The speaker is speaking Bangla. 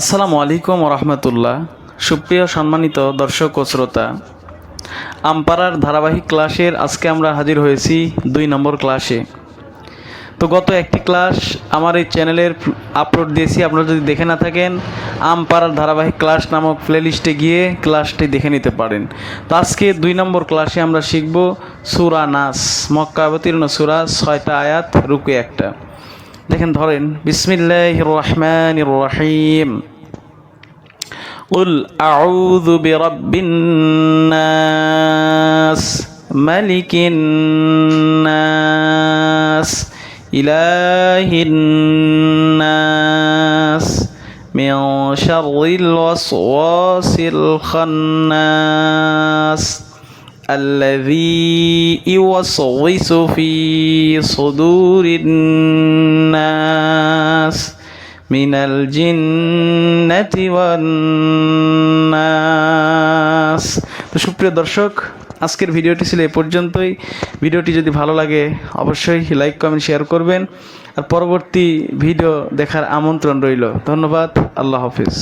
আসসালামু আলাইকুম রহমতুল্লাহ সুপ্রিয় সম্মানিত দর্শক ও শ্রোতা, আমপাড়ার ধারাবাহিক ক্লাসের আজকে আমরা হাজির হয়েছি দুই নম্বর ক্লাসে। তো গত একটি ক্লাস আমার এই চ্যানেলের আপলোড দিয়েছি, আপনারা যদি দেখে না থাকেন, আমপাড়ার ধারাবাহিক ক্লাস নামক প্লেলিস্টে গিয়ে ক্লাসটি দেখে নিতে পারেন। তো আজকে দুই নম্বর ক্লাসে আমরা শিখব সুরা নাস মক্কা অবতীর্ণ সুরা ছয়টা আয়াত, রুকে একটা। দেখেন ধরেন বিসমিল্লাহ রহমান রহিম قل أعوذ برب الناس ملك الناس إله الناس من شر الوسواس الخناس الذي يوسوس في صدور الناس من الجنة والناس তো সুপ্রিয় দর্শক আজকের ভিডিওটি ছিল এ পর্যন্তই ভিডিওটি যদি ভালো লাগে অবশ্যই লাইক কমেন্ট শেয়ার করবেন আর পরবর্তী ভিডিও দেখার আমন্ত্রণ রইল ধন্যবাদ আল্লাহ হাফিজ